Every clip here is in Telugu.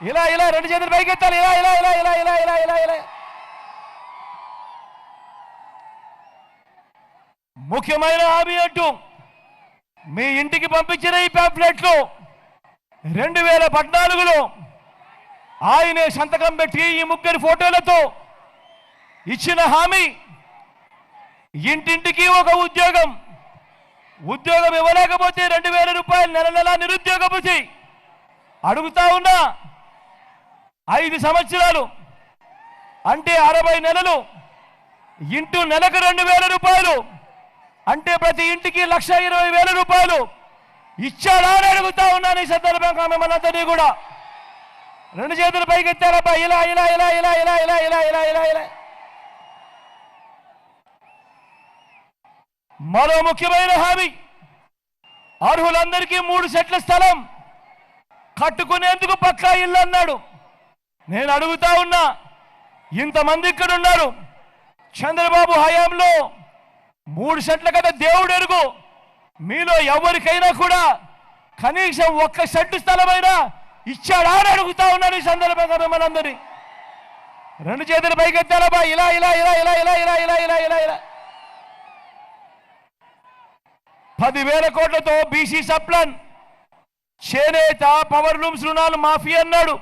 ఇలా ఇలా రెండు చేతులు పైకెత్తాలి. ఇలా ఇలా ఇలా ఇలా ఇలా ఇలా ఇలా ఇలా. ముఖ్యమైన హామీ అంటూ మీ ఇంటికి పంపించిన ఈ పాంప్లెట్లు రెండు వేల పద్నాలుగులో ఆయనే సంతకం పెట్టి ఈ ముగ్గురి ఫోటోలతో ఇచ్చిన హామీ ఇంటింటికి ఒక ఉద్యోగం. ఉద్యోగం ఇవ్వలేకపోతే రెండు వేల రూపాయలు నెల నెల నిరుద్యోగపతి అడుగుతా ఉన్నా ఐదు సంవత్సరాలు. అంటే అరవై నెలలు. ఇంటూ నెలకు రెండు వేల రూపాయలు. అంటే ప్రతి ఇంటికి లక్ష ఇరవై వేల రూపాయలు. ఇచ్చాడా అని అడుగుతా ఉన్నాను ఈ సందర్భంగా మిమ్మల్ని అందరినీ కూడా. రెండు చేతులు పైకి ఎత్తారబ్బా ఇలా ఇలా ఇలా ఇలా ఇలా ఇలా ఇలా ఇలా ఇలా ఇలా. మరో ముఖ్యమైన హామీ. అర్హులందరికీ మూడు సెట్ల స్థలం. కట్టుకునేందుకు పక్కా ఇల్లు అన్నాడు. నేను అడుగుతా ఉన్నా ఇంతమంది ఇక్కడ ఉన్నారు చంద్రబాబు హయాంలో మూడు సెట్ల కదా దేవుడు ఎరుగు. మీలో ఎవరికైనా కూడా కనీసం ఒక్క సెట్టు స్థలమైనా ఇచ్చాడా అని అడుగుతా ఉన్నాను ఈ సందర్భంగా మిమ్మల్ని రెండు చేతులు పైకెత్తాలబ్బా ఇలా ఇలా ఇలా ఇలా ఇలా ఇలా ఇలా ఇలా ఇలా ఇలా. పదివేల కోట్లతో బీసీ సప్లన్. చేనేత పవర్ లూమ్స్ రుణాలు మాఫీ అన్నాడు.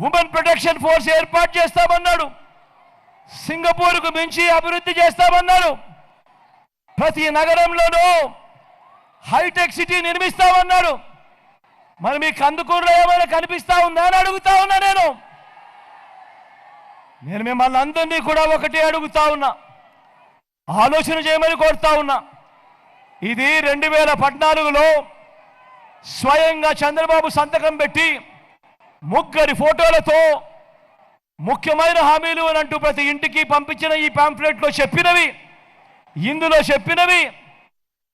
ఉమెన్ ప్రొటెక్షన్ ఫోర్స్ ఏర్పాటు చేస్తామన్నాడు. సింగపూర్కు మించి అభివృద్ధి చేస్తామన్నాడు. ప్రతి నగరంలోనూ హైటెక్ సిటీ నిర్మిస్తామన్నాడు. మరి మీ కందుకూరులో ఏమైనా కనిపిస్తా ఉందా అని అడుగుతా ఉన్నా నేను. నేను మిమ్మల్ని అందరినీ కూడా ఒకటి అడుగుతా ఉన్నా. ఆలోచన చేయమని కోరుతా ఉన్నా. ఇది రెండు వేల పద్నాలుగులో స్వయంగా చంద్రబాబు సంతకం పెట్టి ముగ్గురి ఫోటోలతో ముఖ్యమైన హామీలు అని అంటూ ప్రతి ఇంటికి పంపించిన ఈ పాంప్లెట్లో చెప్పినవి ఇందులో చెప్పినవి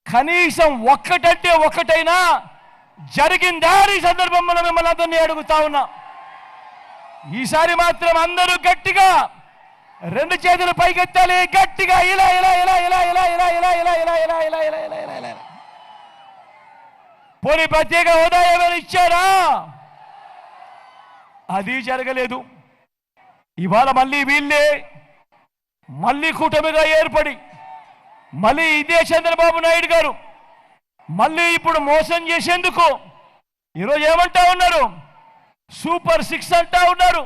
కనీసం ఒక్కటంటే ఒక్కటైనా జరిగిందా ఈ సందర్భంలో మిమ్మల్ని అందరినీ అడుగుతా ఉన్నా ఈసారి మాత్రం అందరూ గట్టిగా రెండు చేతులు పైకెత్తాలి గట్టిగా ఇలా ఇలా ఇలా ఇలా ఇలా ఇలా ఇలా ఇలా ఇలా ఇలా ఇలా ఇలా ఇలా ఇలా ఇలా పోనీ ప్రత్యేక హోదా ఏమైనా ఇచ్చారా అది జరగలేదు. ఇవాళ మళ్ళీ వీళ్ళే మళ్ళీ కూటమిగా ఏర్పడి మళ్ళీ ఇదే చంద్రబాబు నాయుడు గారు మళ్ళీ ఇప్పుడు మోసం చేసేందుకు ఈరోజు ఏమంటా ఉన్నారు? సూపర్ సిక్స్ అంటా ఉన్నారు.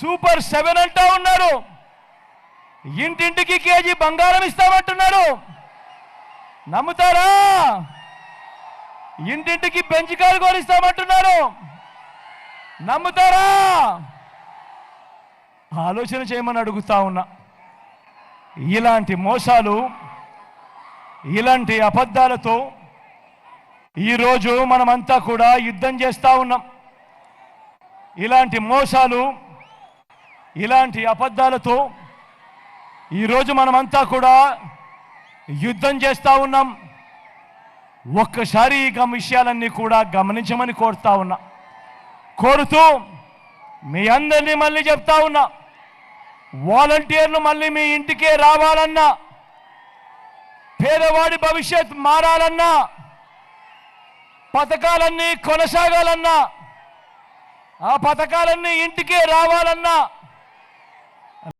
సూపర్ సెవెన్ అంటా ఉన్నారు. ఇంటింటికి కేజీ బంగారం ఇస్తామంటున్నారు. నమ్ముతారా? ఇంటింటికి బెంచ్ కారు కొనిస్తామంటున్నారు. నమ్ముతారా? ఆలోచన చేయమని అడుగుతా ఉన్నా. ఇలాంటి మోసాలు ఇలాంటి అబద్ధాలతో ఈరోజు మనమంతా కూడా యుద్ధం చేస్తూ ఉన్నాం. ఇలాంటి మోసాలు ఇలాంటి అబద్ధాలతో ఈరోజు మనమంతా కూడా యుద్ధం చేస్తూ ఉన్నాం. ఒక్కసారి ఈ విషయాలన్నీ కూడా గమనించమని కోరుతా ఉన్నా. కోరుతూ మీ అందరినీ మళ్ళీ చెప్తా ఉన్నా. వాలంటీర్లు మళ్ళీ మీ ఇంటికే రావాలన్నా పేదవాడి భవిష్యత్ మారాలన్నా పథకాలన్నీ కొనసాగాలన్నా ఆ పథకాలన్నీ ఇంటికే రావాలన్నా